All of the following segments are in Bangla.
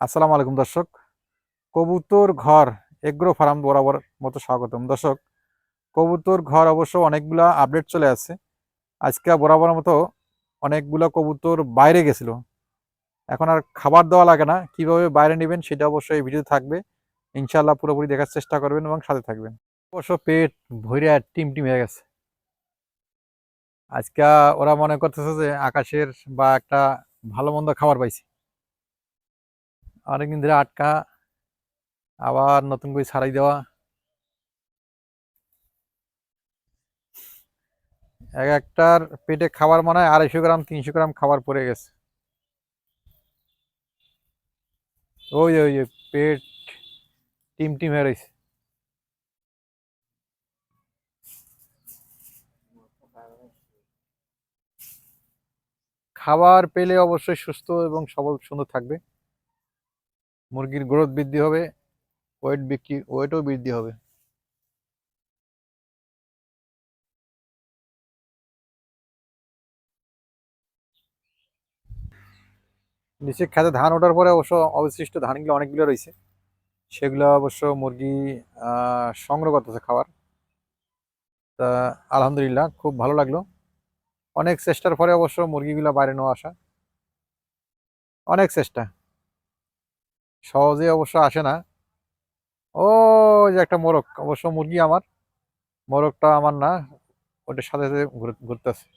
আসসালামু আলাইকুম দর্শক। কবুতর ঘর, এগ্রো ফার্ম বরাবর মতো স্বাগতম। দর্শক, কবুতর ঘর অবশ্য অনেকগুলা আপডেট চলে আসছে। আজকে বরাবর মতো অনেকগুলো কবুতর বাইরে গেছিল। এখন আর খাবার দেওয়া লাগে না, কীভাবে বাইরে নেবেন সেটা অবশ্যই এই ভিডিও থাকবে। ইনশাল্লাহ পুরোপুরি দেখার চেষ্টা করবেন এবং সাথে থাকবেন। অবশ্য পেট ভরে আর টিম টিম হয়ে গেছে। আজকে ওরা মনে করতেছে যে আকাশের বা একটা ভালো মন্দ খাবার পাইছি। অনেকদিন ধরে আটকা, আবার নতুন করে ছাড়াই দেওয়া। এক একটার পেটে খাবার মনে হয় আড়াইশো গ্রাম, তিনশো গ্রাম খাবার পড়ে গেছে। ওই ওই ওই পেট টিম টিম হয়ে রয়েছে খাবার পেলে অবশ্যই সুস্থ এবং সবল, সুন্দর থাকবে। মুরগির গ্রোথ বৃদ্ধি হবে ওয়েট বিক্রি ওয়েটও বৃদ্ধি হবে। নিচে খেতে ধান ওঠার পরে অবশ্য অবশিষ্ট ধানগুলো অনেকগুলো রয়েছে। সেগুলো অবশ্য মুরগি সংগ্রহ করতেছে খাবার তা আলহামদুলিল্লাহ খুব ভালো লাগল। অনেক চেষ্টার পরে অবশ্য মুরগিগুলো বাইরে নেওয়া আসা। অনেক চেষ্টা। সহজে অবশ্য আসে না। ও যে একটা মোরগ, অবশ্য মুরগি আমার। মোরগটা আমার না, ওটার সাথে সাথে ঘুরে- ঘুরতেছে।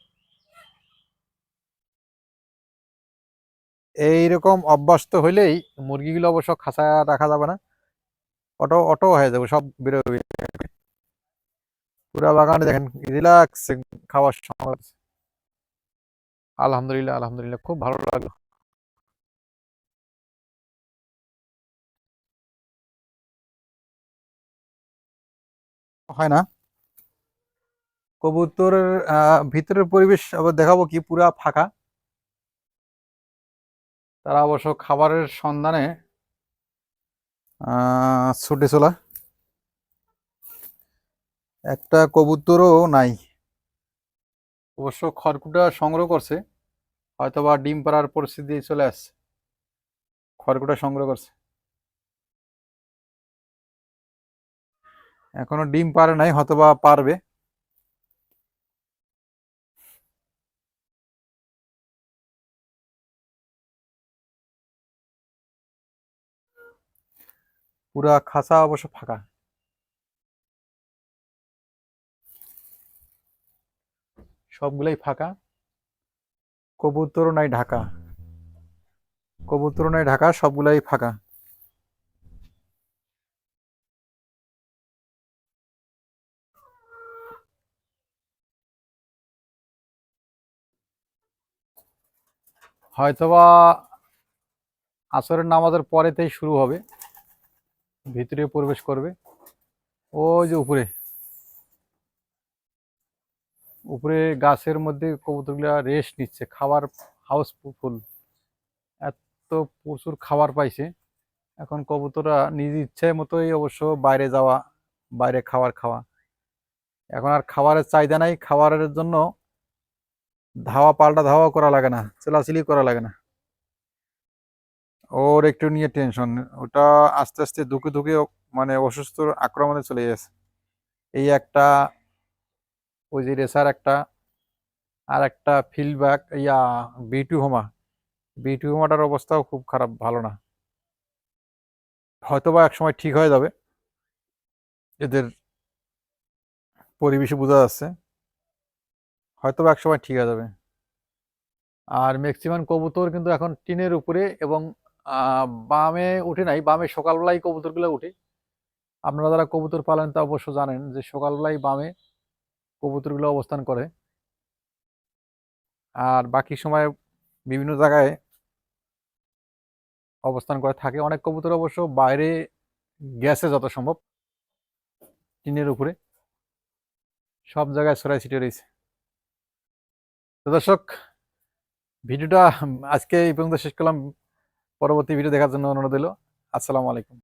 এইরকম অভ্যস্ত হইলেই মুরগিগুলো অবশ্য খাঁচা রাখা যাবে না। অটো অটো হয়ে যাবে, সব বেরোবে পুরা বাগানে দেখেন রিল্যাক্স খাওয়ার সময় আলহামদুলিল্লাহ আলহামদুলিল্লাহ, খুব ভালো লাগল। হয় না। কবুতরের আহ, ভিতরের পরিবেশ আবার দেখাবো কি পুরা ফাঁকা। তারা অবশ্য খাবারের সন্ধানে ছুটে চলা। একটা কবুতরও নাই। অবশ্য খড়কুটা সংগ্রহ করছে হয়তোবা ডিম পাড়ার পরিস্থিতি চলে আসছে। খড়কুটা সংগ্রহ করছে। এখনও ডিম পারে নাই, হয়তোবা পারবে। পুরা খাঁচা অবশ্য ফাঁকা। সবগুলাই ফাঁকা। কবুতরও নাই ঢাকা। কবুতরও নাই ঢাকা, সবগুলাই ফাঁকা। হয়তোবা আসরের নামাজের পরেতেই শুরু হবে ভিতরে প্রবেশ করবে। ওই যে উপরে উপরে গাছের মধ্যে কবুতরগুলা রেস্ট নিচ্ছে, খাবার হাউসফুল এত প্রচুর খাবার পাইছে। এখন কবুতররা নিজ ইচ্ছে মতোই অবশ্য বাইরে যাওয়া, বাইরে খাবার খাওয়া। এখন আর খাবারের চাহিদা নাই, খাবারের জন্য ধাওয়া পাল্টা ধাওয়া করা লাগে না, চেলাচিলি করা লাগে না। ওর একটু নিয়ে টেনশন ওটা আস্তে আস্তে ধুকে ধুকে মানে অসুস্থর আক্রমণে চলে গেছে। এই একটা, ওই যে রেসার একটা, আর একটা ফিল্ডব্যাক ইয়া বিটু হোমা বিটু হোমাটার অবস্থাও খুব খারাপ, ভালো না। হয়তোবা এক সময় ঠিক হয়ে যাবে। এদের পরিবেশে বোঝা যাচ্ছে। হয়তোবা এক সময় ঠিক হয়ে যাবে। আর ম্যাক্সিমাম কবুতর কিন্তু এখন টিনের উপরে এবং বামে উঠে নাই, বামে সকালবেলায় কবুতরগুলো উঠে। আপনারা যারা কবুতর পালেন তা অবশ্য জানেন যে সকালবেলায় বামে কবুতরগুলো অবস্থান করে। আর বাকি সময় বিভিন্ন জায়গায় অবস্থান করে থাকে। অনেক কবুতর অবশ্য বাইরে গেছে যত সম্ভব, টিনের উপরে। সব জায়গায় ছড়াই ছিটে রয়েছে। তো দর্শক, ভিডিওটা আজকে এই পর্যন্ত শেষ করলাম। পরবর্তী ভিডিও দেখার জন্য অনুরোধ দিল আসসালামু আলাইকুম।